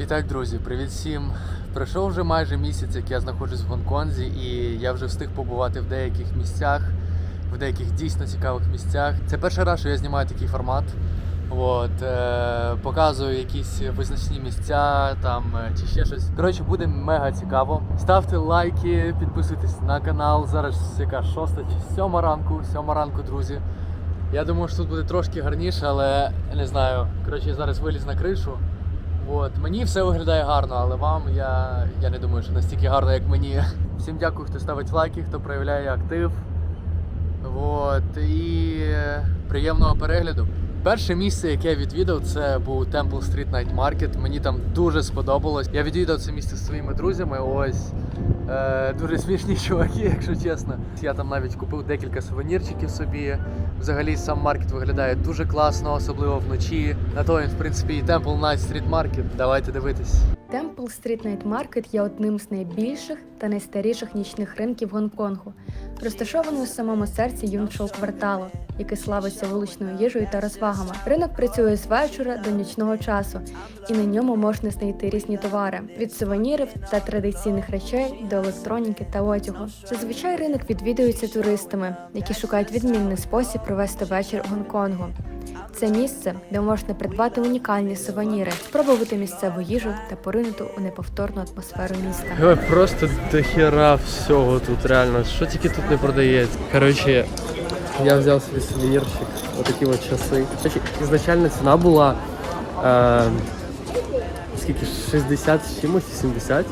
І так, друзі, привіт всім. Пройшов вже майже місяць, як я знаходжусь в Гонконзі, і я вже встиг побувати в деяких місцях, в деяких дійсно цікавих місцях. Це перший раз, що я знімаю такий формат. От, е, показую якісь визначні місця там е, чи ще щось. Коротше, буде мега цікаво. Ставте лайки, підписуйтесь на канал. Зараз яка шоста чи сьома ранку, сьома ранку, друзі. Я думаю, що тут буде трошки гарніше, але не знаю. Коротше, я зараз виліз на кришу. От, мені все виглядає гарно, але вам я, я не думаю, що настільки гарно, як мені. Всім дякую, хто ставить лайки, хто проявляє актив. От, і е, приємного перегляду. Перше місце, яке я відвідав, це був Temple Street Night Market. Мені там дуже сподобалось. Я відвідав це місце зі своїми друзями. Ось е, дуже смішні чуваки, якщо чесно. Я там навіть купив декілька сувенірчиків собі. Взагалі сам маркет виглядає дуже класно, особливо вночі. На то він, в принципі, і Temple Night Street Market. Давайте дивитись. Temple Street Night Market є одним з найбільших та найстаріших нічних ринків Гонконгу, розташований у самому серці Юншоу кварталу, який славиться вуличною їжею та розвагами. Ринок працює з вечора до нічного часу, і на ньому можна знайти різні товари від сувенірів та традиційних речей до електроніки та одягу. Зазвичай ринок відвідується туристами, які шукають відмінний спосіб провести вечір у Гонконгу. Це місце, де можна придбати унікальні сувеніри, спробувати місцеву їжу та поринути у неповторну атмосферу міста. Ой, Просто дохера всього тут реально. Що тільки тут не продається. Коротше, я взяв свій сувенірчик, отакі от часи. Короче, ізначальна ціна була е, скільки 60 з чимось, 70.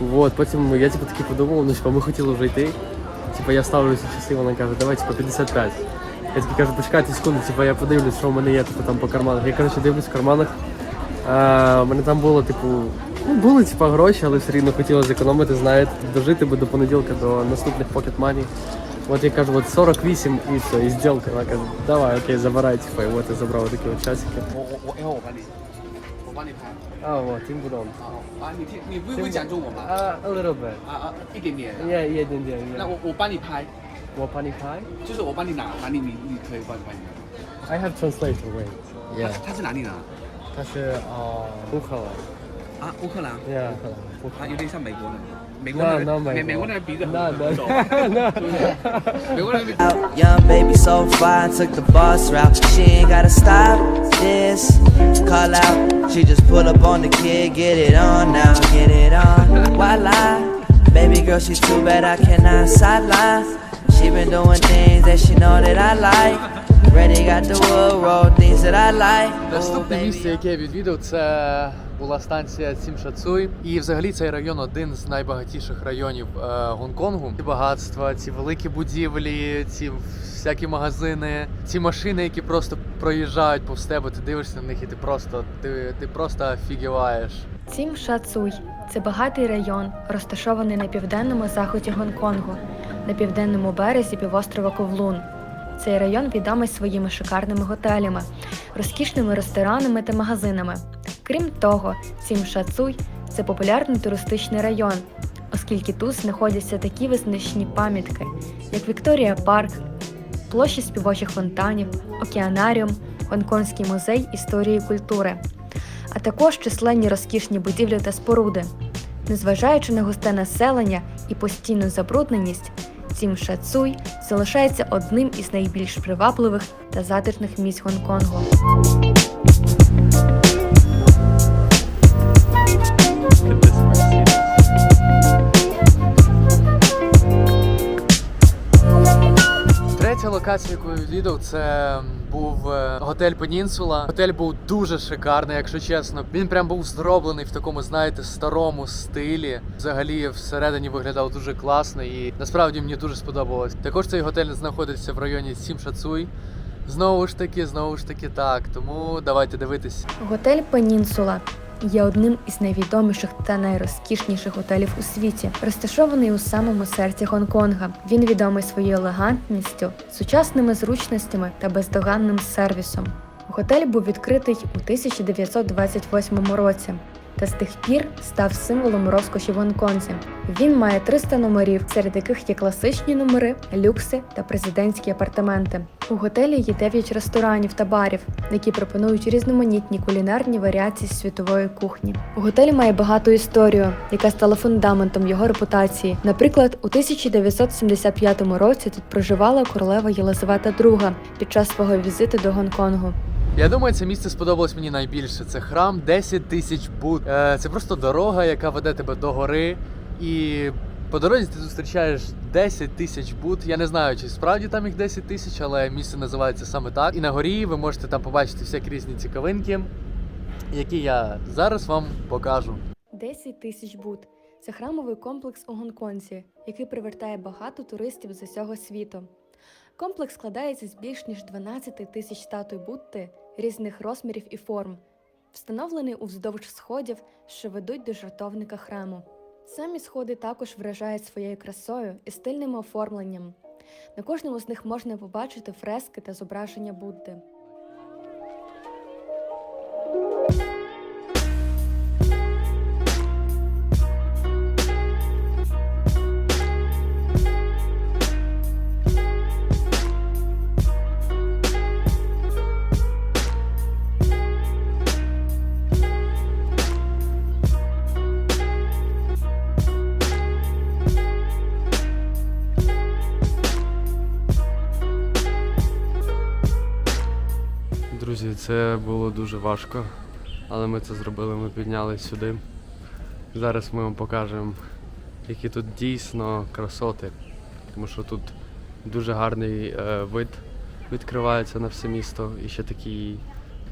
Вот, потім я типу таки подумав, ну типу, ми хотіли вже йти. Типу я ставлю ці часи, вона каже, давай типу 55. Я такий кажу, почекайте секунду, типу, я подивлюсь, що в мене є типу, там по карманах. Я коротше дивлюсь в карманах. Е, у мене там було, типу, ну, були типу, гроші, але все рівно хотілося зекономити, знаєте, дожити би до понеділка, до наступних pocket money. От я кажу, от 48 і все, і зділка. Вона каже, давай, окей, забирай, типу, і от я забрав такі от часики. 我我我 L 我帮你，我帮你拍。 А, от, тим будом. 啊啊，你听你会不会讲中文吗？ А, a little bit. 啊啊，一点点。 Yeah, yeah, yeah, yeah, 那 yeah. 我我帮你拍， What funny pie? 就是我帮你拿哪里你你可以帮你帮你拿。 I have translator, wait. Yeah. 他是哪里人啊？它是呃乌克兰。啊，乌克兰。 Yeah. 啊，有点像美国人。美国 No, 人 no, 美 美美国国人鼻子很 No, 很重 no, no. 美国人鼻 out. Young baby so fine, took the bus route. She ain't gotta stop this. Call out, she just pull up on the kid, get it on now, get it on. Why lie? Baby girl, she's too bad, I cannot sideline. She been doing things that she know that I like. Ready got the wood roll, things that I like. Oh, Наступне місце, яке я відвідав, це була станція Цімшацуй. І взагалі цей район один з найбагатіших районів е, Гонконгу. Ці багатства, ці великі будівлі, ці всякі магазини, ці машини, які просто проїжджають повз тебе, ти дивишся на них і ти просто ти, ти просто офігіваєш. Цім Шацуй це багатий район, розташований на південному заході Гонконгу, на південному березі півострова Ковлун. Цей район відомий своїми шикарними готелями, розкішними ресторанами та магазинами. Крім того, Цім Шацуй це популярний туристичний район, оскільки тут знаходяться такі визначні пам'ятки, як Вікторія Парк, площа співочих фонтанів, океанаріум, Гонконгський музей історії і культури а також численні розкішні будівлі та споруди. Незважаючи на густе населення і постійну забрудненість, Цім Шацуй залишається одним із найбільш привабливих та затишних місць Гонконгу. Третя локація, яку я відвідав, це був е, готель Пенінсула. Готель був дуже шикарний, якщо чесно. Він прям був зроблений в такому, знаєте, старому стилі. Взагалі всередині виглядав дуже класно і насправді мені дуже сподобалось. Також цей готель знаходиться в районі Сімшацуй. Знову ж таки, знову ж таки, так. Тому давайте дивитись. Готель Пенінсула є одним із найвідоміших та найрозкішніших готелів у світі, розташований у самому серці Гонконга. Він відомий своєю елегантністю, сучасними зручностями та бездоганним сервісом. Готель був відкритий у 1928 році. Та з тих пір став символом розкоші в Гонконзі. Він має 300 номерів, серед яких є класичні номери, люкси та президентські апартаменти. У готелі є 9 ресторанів та барів, які пропонують різноманітні кулінарні варіації світової кухні. Готель має багату історію, яка стала фундаментом його репутації. Наприклад, у 1975 році тут проживала королева Єлизавета II під час свого візиту до Гонконгу. Я думаю, це місце сподобалось мені найбільше. Це храм 10 тисяч буд. Е, Це просто дорога, яка веде тебе до гори. І по дорозі ти зустрічаєш 10 тисяч буд. Я не знаю, чи справді там їх 10 тисяч, але місце називається саме так. І на горі ви можете там побачити всякі різні цікавинки, які я зараз вам покажу. 10 тисяч буд це храмовий комплекс у Гонконзі, який привертає багато туристів з усього світу. Комплекс складається з більш ніж 12 тисяч статуй Будти різних розмірів і форм, встановлений уздовж сходів, що ведуть до жартовника храму. Самі сходи також вражають своєю красою і стильним оформленням. На кожному з них можна побачити фрески та зображення Будди. Це було дуже важко, але ми це зробили, ми піднялись сюди. Зараз ми вам покажемо, які тут дійсно красоти. Тому що тут дуже гарний е, вид відкривається на все місто і ще такий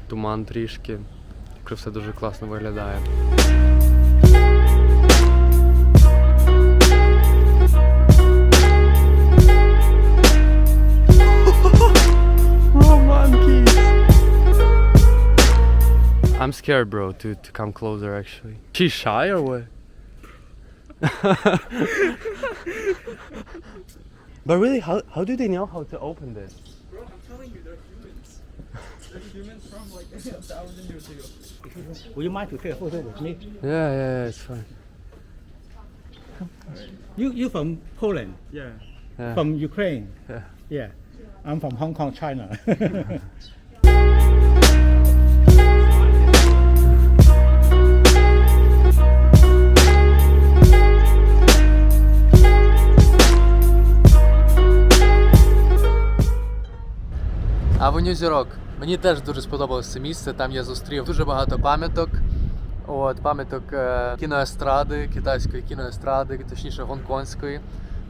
туман трішки. Що все дуже класно виглядає. I'm scared, bro, to, to come closer actually. She's shy or what? but really, how, how do they know how to open this? bro i'm Would you mind to take a photo with me? Yeah, yeah, yeah, it's fine. You you from Poland? Yeah. Yeah. From Ukraine? Yeah. Yeah. I'm from Hong Kong, China. Авеню Зірок. Мені теж дуже сподобалось це місце. Там я зустрів дуже багато пам'яток. От, пам'яток е, кіноестради, китайської кіноестради, точніше гонконгської.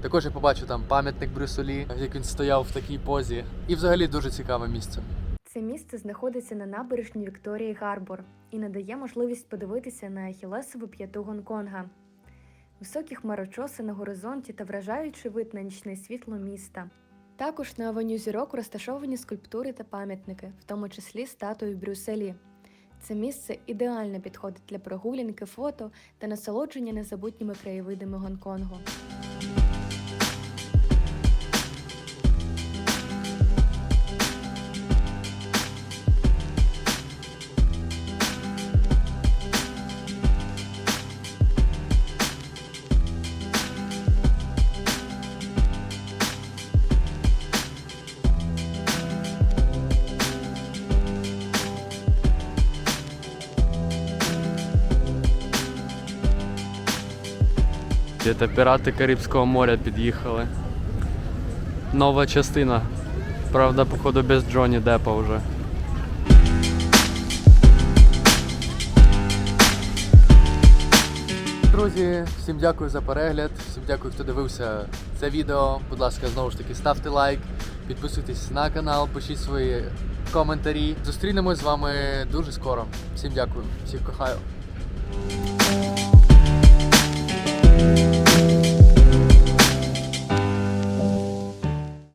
Також я побачив там пам'ятник Брюсолі, як він стояв в такій позі. І взагалі дуже цікаве місце. Це місце знаходиться на набережні Вікторії Гарбор і надає можливість подивитися на Ахілесову п'яту Гонконга. Високі хмарочоси на горизонті та вражаючий вид на нічне світло міста. Також на авеню зірок розташовані скульптури та пам'ятники, в тому числі статуї в Брюсселі. Це місце ідеально підходить для прогулянки, фото та насолодження незабутніми краєвидами Гонконгу. Це пірати Карибського моря під'їхали. Нова частина. Правда, походу без Джонні Деппа вже. Друзі, всім дякую за перегляд. Всім дякую, хто дивився це відео. Будь ласка, знову ж таки, ставте лайк, підписуйтесь на канал, пишіть свої коментарі. Зустрінемось з вами дуже скоро. Всім дякую, всіх кохаю.